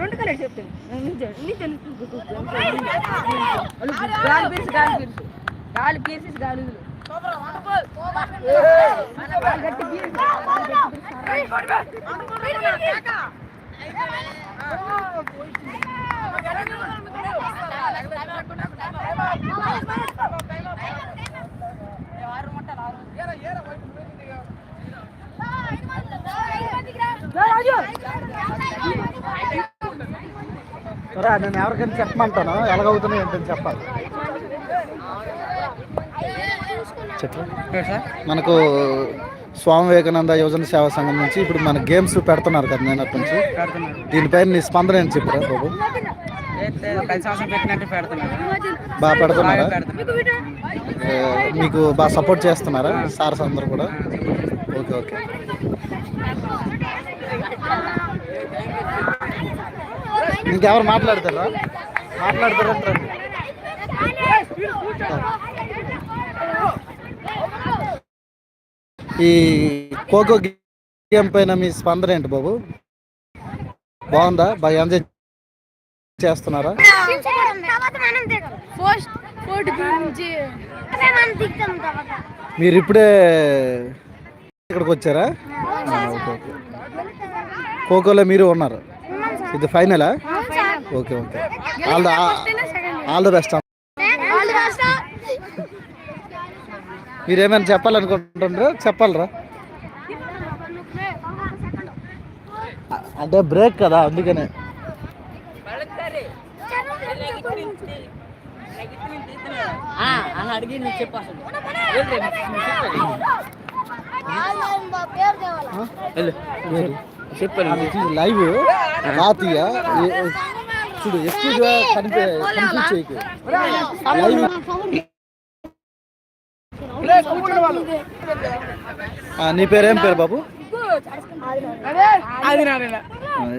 రెండు కలర్ చెప్తాను గాలి పీల్చి గాలి పీల్చి గాలి పీల్చి గాలి గట్టి రా నేను ఎవరికైనా చెప్పమంటాను? ఎలాగవుతున్నాయి ఏంటని చెప్పాలి. చెప్పు. మనకు స్వామి వివేకానంద యువజన సేవా సంఘం నుంచి ఇప్పుడు మన గేమ్స్ పెడుతున్నారు కదా నేను అప్పటి నుంచి దీనిపైన నీ స్పందన ఏంటి చెప్పురా బాబు? బాగా పెడుతున్నారా. ఏ, మీకు బాగా సపోర్ట్ చేస్తున్నారా? సార్స్ అందరు కూడా? Okay okay. ఇంకెవరు మాట్లాడతారా? మాట్లాడతారా. ఈ ఖోఖో గేమ్ పైన మీ స్పందన ఏంటి బాబు? బాగుందా? బాగా ఎంజాయ్ చేస్తున్నారా? మీరు ఇప్పుడే ఇక్కడికి వచ్చారా? ఖోఖోలో మీరు ఉన్నారు. ఇది ఫైనలా? Okay okay. All the all the best మీరు ఏమైనా చెప్పాలనుకుంటున్నారా? చెప్పాలరా. అంటే బ్రేక్ కదా అందుకనే. అడిగి నువ్వు చెప్పు అసలు. చెప్పాను లైవ్ రాతిగా చూడు ఎక్కువగా కనిపి నీ పేరేం పేరు బాబు? అది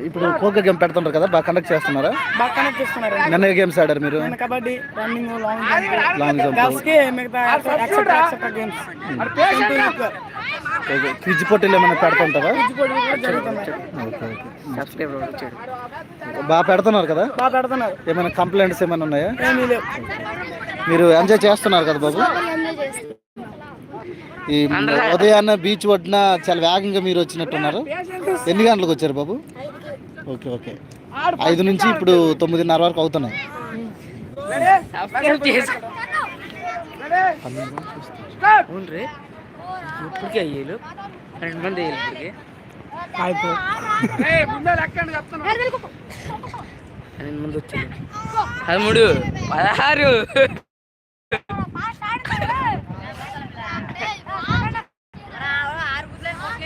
ఇప్పుడు ఖోఖో గేమ్ పెడుతుంటారు కదా బాగా కండక్ట్ చేస్తున్నారా? బాగా కనెక్ట్ చేస్తున్నారు. నిన్న గేమ్స్ ఆడారు మీరు? నేను kabaddi running long jump long jump గర్ల్స్కి మిగతా ఎక్సెట్రా ఎక్సెట్రా గేమ్స్ క్విజ్ పోటీలు ఏమైనా పెడుతుంటారా? జరుగుతున్నాయి. Okay okay. బాగా పెడుతున్నారు కదా? బాగా పెడుతున్నారు. ఏమైనా కంప్లైంట్స్ ఏమైనా ఉన్నాయా? మీరు ఎంజాయ్ చేస్తున్నారు కదా బాబు? ఈ ఉదయాన్న బీచ్ ఒడ్డున చాలా వేగంగా మీరు వచ్చినట్టున్నారు. ఎన్ని గంటలకు వచ్చారు బాబు? Okay okay. ఐదు నుంచి ఇప్పుడు తొమ్మిదిన్నర వరకు అవుతున్నాయి. అవునరే. ఇప్పటికే అయ్యేలు. రెండు మంది పన్నెండు వచ్చారు. పదమూడు పదహారు.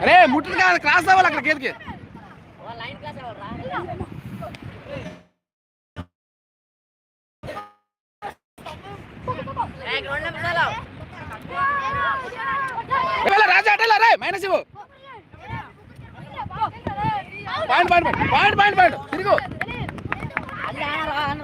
అరే ముట్టలు కాదు క్రాస్ అవ్వాలి అక్కడ ఏ రాజా అటేలా రే మైనస్ ఇవ్వు. Point point point point point తిరుగు.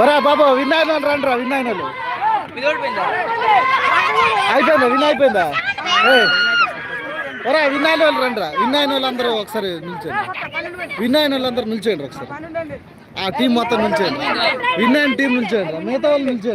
రా బాబు విన్నాయన రండి రా విన్నాయనలు. అయిపోయిందా? విన్న అయిపోయిందా? ఒరా విన్నాయన వాళ్ళు రండి రా విన్నాయన వాళ్ళందరూ ఒకసారి నిల్చోండి. విన్నాయన వాళ్ళందరూ నిల్చోండి ఒకసారి. ఆ టీం మొత్తం నుంచే విన్ అయిన టీం నుంచే మిగతా వాళ్ళు నుంచే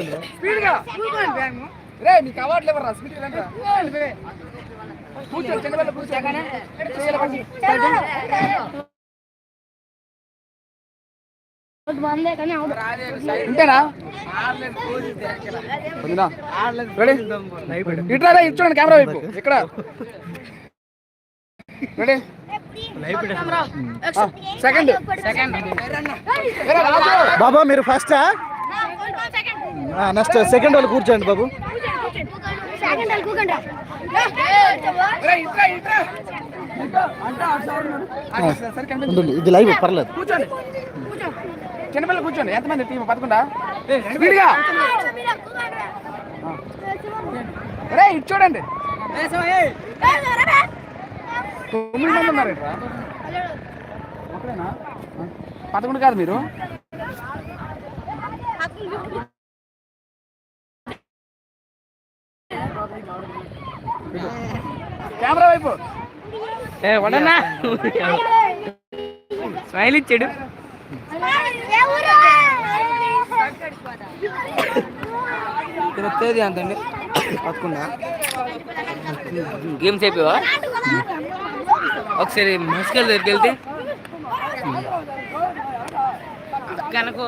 ఇట్లా రా, చూడండి కెమెరా వైపు. ఇక్కడ. రెడీ? సెకండ్. సెకండ్. బాబా మీరు ఫస్టా నెక్స్ట్ సెకండ్ వాళ్ళు కూర్చోండి బాబు. ఇది లైవ్ పర్లేదు. కూర్చోండి చిన్నపిల్లలు కూర్చోండి. ఎంతమంది టీం? పదకొండా? రే ఇటు చూడండి. తొమ్మిది మంది ఉన్నారు? ఒకరేనా? పదకొండు కాదు మీరు? కెమెరా వైపు. ఏ వడనా స్మైల్ ఇచ్చాడు. తేదీ అంత అండి పదకొండా? గేమ్స్ అయిపోయావా? ఒకసారి మస్కల్ దగ్గరికి వెళ్తే కనుక